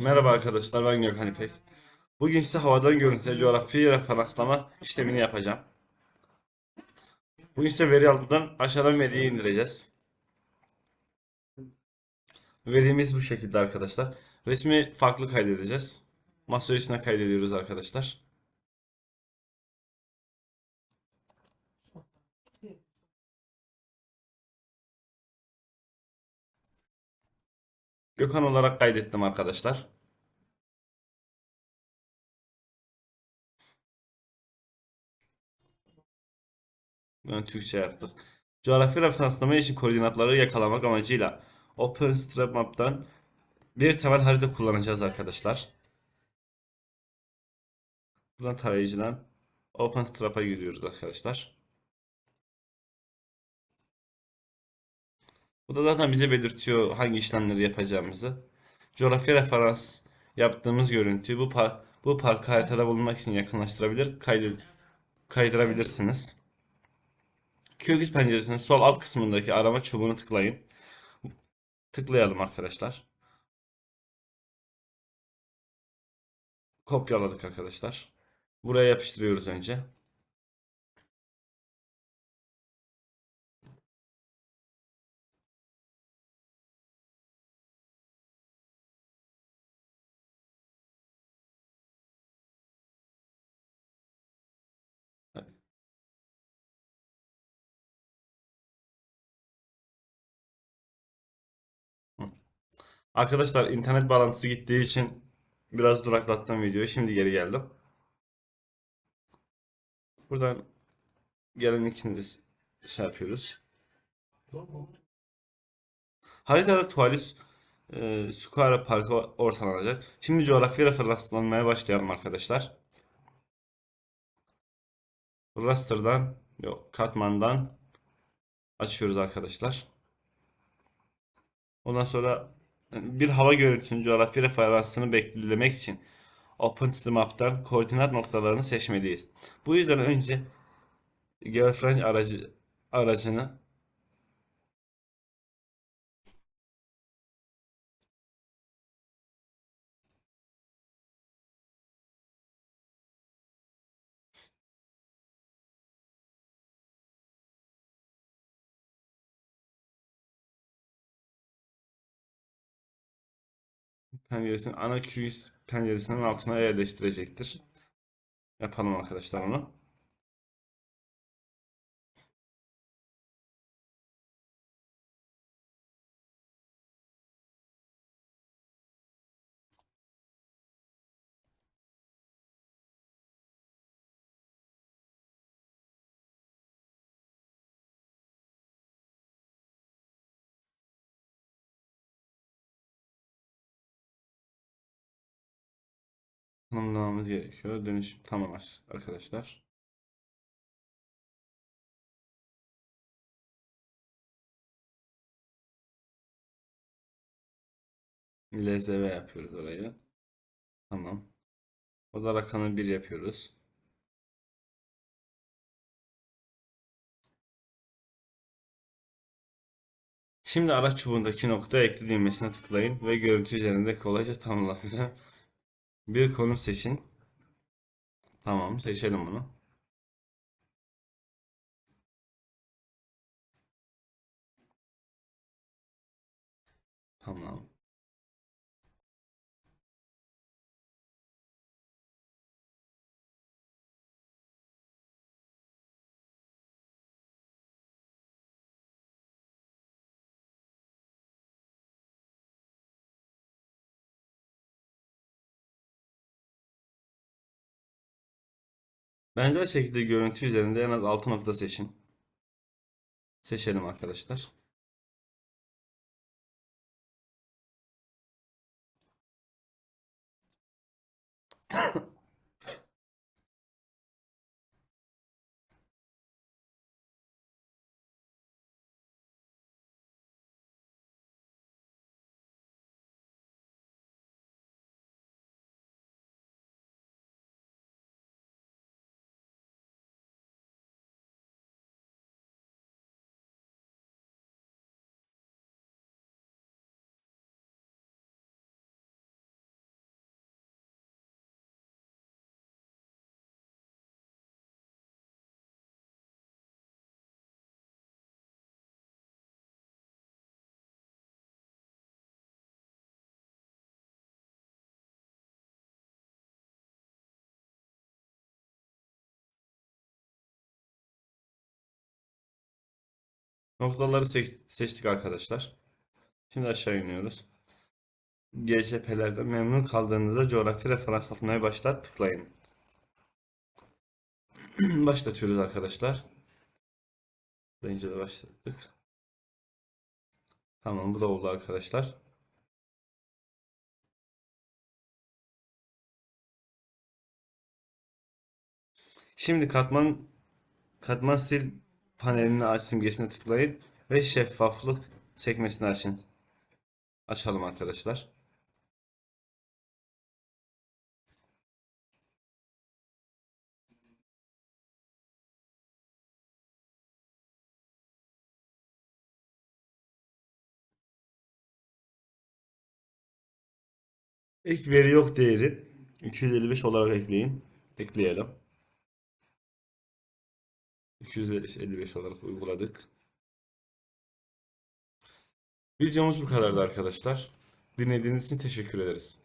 Merhaba arkadaşlar ben Gökhan İpek. Bugün size havadan görüntüye coğrafi referanslama işlemini yapacağım. Bugün size veri aldıdan aşağıdan veriyi indireceğiz. Verimiz bu şekilde arkadaşlar. Resmi farklı kaydedeceğiz. Masa üstüne kaydediyoruz arkadaşlar. Gökhan olarak kaydettim arkadaşlar. Ben Türkçe yaptık. Coğrafi referanslama için koordinatları yakalamak amacıyla OpenStreetMap'tan bir temel harita kullanacağız arkadaşlar. Buradan tarayıcıdan OpenStreetMap'a giriyoruz arkadaşlar. Bu da zaten bize belirtiyor hangi işlemleri yapacağımızı. Coğrafi referans yaptığımız görüntüyü bu par bu parkı haritada bulunmak için yakınlaştırabilir, kaydı kaydırabilirsiniz. QGIS penceresinin sol alt kısmındaki arama çubuğunu tıklayın. Tıklayalım arkadaşlar. Kopyaladık arkadaşlar. Buraya yapıştırıyoruz önce. Arkadaşlar internet bağlantısı gittiği için biraz duraklattım videoyu. Şimdi geri geldim. Buradan gelen ikisini de şey yapıyoruz. Haritada Tuvalis e, Square Parkı ortalanacak. Şimdi coğrafi referanslanmaya başlayalım arkadaşlar. Raster'dan yok katmandan açıyoruz arkadaşlar. Ondan sonra bir hava görüntüsünün coğrafi referansını belirlemek için OpenStreetMap'tan koordinat noktalarını seçmeliyiz. Bu yüzden önce Geofrange aracı aracını penceresinin ana QGIS penceresinin altına yerleştirecektir. Yapalım arkadaşlar onu. Tanımlamamız gerekiyor. Dönüşüm tamam arkadaşlar. LZV yapıyoruz orayı. Tamam. Oda rakamı 1 yapıyoruz. Şimdi araç çubuğundaki nokta ekle düğmesine tıklayın ve görüntü üzerinde kolayca tanımlanabilir bir konum seçin. Tamam, seçelim bunu. Tamam. Benzer şekilde görüntü üzerinde en az 6 nokta seçin. Seçelim arkadaşlar. Noktaları seç- seçtik arkadaşlar. Şimdi aşağı iniyoruz. GCP'lerden memnun kaldığınızda coğrafi referans atmaya başlat tıklayın. Başlatıyoruz arkadaşlar. Range'e de başlattık. Tamam bu da oldu arkadaşlar. Şimdi katman katman sil panelini aç simgesine tıklayın ve şeffaflık sekmesini açın. Açalım arkadaşlar. İlk veri yok değeri 255 olarak ekleyin. Ekleyelim. 255 olarak uyguladık. Videomuz bu kadardı arkadaşlar. Dinlediğiniz için teşekkür ederiz.